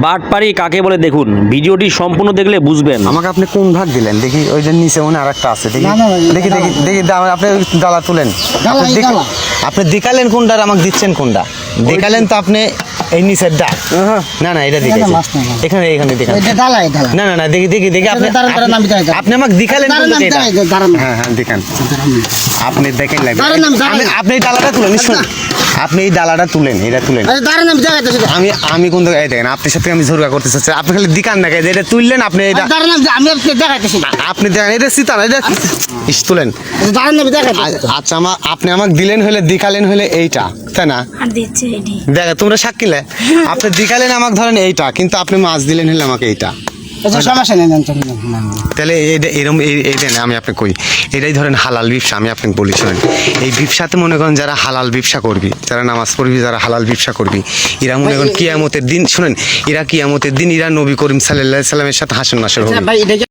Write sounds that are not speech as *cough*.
বাটপারি কাকে বলে দেখুন? ভিডিওটি সম্পূর্ণ দেখলে বুঝবেন। আমাকে আপনি কোন ভাগ দিলেন? দেখি ওই যে নিচে মনে আর একটা আছে। দেখি দেখি দেখি দেখি দা- আপনি দালা ডালা তুলেন আপনি দেখালেন কোনটা আর আমাকে দিচ্ছেন কোনটা? দেখালেন তো আপনি এই নিচের ডা না না এটা না। এখানে। এখানে দেখান। এটা ডালাই ডালা না না না দেখি দেখি দেখি আপনি আপনি- আমাকে দেখালেন এটা? দাঁড়ান। হ্যাঁ হ্যাঁ দেখান। আপনি দেখেন লাগবে। আপনি ডালাটা তুলেন শুনুন আপনি এই ডালাটা তুলেন এটা তুলেন। আমি আমি আমি কোন জায়গায় দেখেন আপনার সাথে আমি ঝরগা করতে চাচ্ছি আপনি খালি দিকান না এটা তুললেন আপনি এটা দেখাইতেছি আপনি দেখেন এটা সীতা না এটা ইস তুলেন। আচ্ছা আমা আপনি আমাকে দিলেন হলে দেখালেন হলে এইটা। না? দিচ্ছে এটি। দেখে তোমরা সাক্ষীলে *laughs* আপনি দেখালেন আমাকে ধরেন এইটা কিন্তু আপনি মাছ দিলেন হলে আমাকে এইটা। আচ্ছা। তাহলে এরম এই- এইটা না আমি আপনি কই এটাই ধরেন হালাল ব্যবসা আমি আপনাকে বলি শোনেন। এই ব্যবসাতে মনে করেন যারা হালাল ব্যবসা করবি যারা নামাজ পড়বি যারা হালাল ব্যবসা করবি এরা মনে করেন কিয়ামতের দিন শুনেন এরা কিয়ামতের দিন এরা নবী করিম সাল্লাহ সাল্লামের সাথে হাসন নাসর হবে